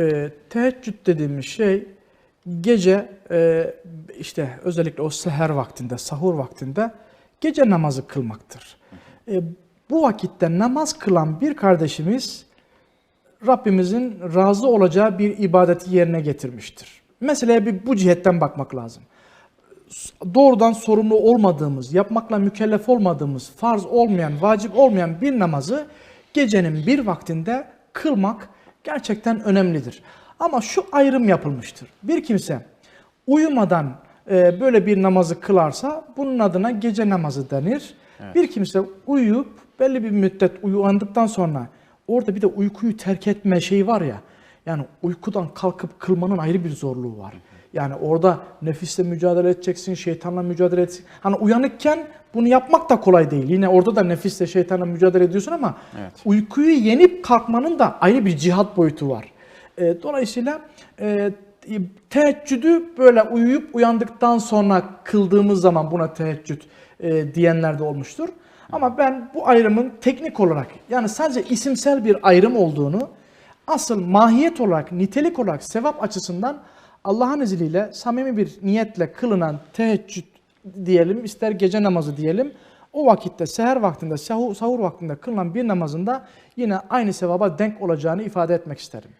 E, teheccüd dediğimiz şey gece e, işte özellikle o seher vaktinde, sahur vaktinde gece namazı kılmaktır. E, bu vakitte namaz kılan bir kardeşimiz Rabbimizin razı olacağı bir ibadeti yerine getirmiştir. Meseleye bir bu cihetten bakmak lazım. Doğrudan sorumlu olmadığımız, yapmakla mükellef olmadığımız, farz olmayan, vacip olmayan bir namazı gecenin bir vaktinde kılmak gerçekten önemlidir. Ama şu ayrım yapılmıştır. Bir kimse uyumadan e, böyle bir namazı kılarsa bunun adına gece namazı denir. Bir kimse uyuyup belli bir müddet uyandıktan sonra orada bir de uykuyu terk etme şeyi var ya. Yani uykudan kalkıp kılmanın ayrı bir zorluğu var. Yani orada nefisle mücadele edeceksin, şeytanla mücadele edeceksin. Hani uyanıkken bunu yapmak da kolay değil. Yine orada da nefisle şeytanla mücadele ediyorsun ama Evet. uykuyu yenip kalkmanın da ayrı bir cihat boyutu var. E, dolayısıyla e, teheccüdü böyle uyuyup uyandıktan sonra kıldığımız zaman buna teheccüd e, diyenler de olmuştur. Ama ben bu ayrımın teknik olarak yani sadece isimsel bir ayrım olduğunu asıl mahiyet olarak, nitelik olarak, sevap açısından Allah'ın izniyle samimi bir niyetle kılınan teheccüd diyelim, ister gece namazı diyelim. O vakitte, seher vaktinde, sahur, vaktinde kılınan bir namazında yine aynı sevaba denk olacağını ifade etmek isterim.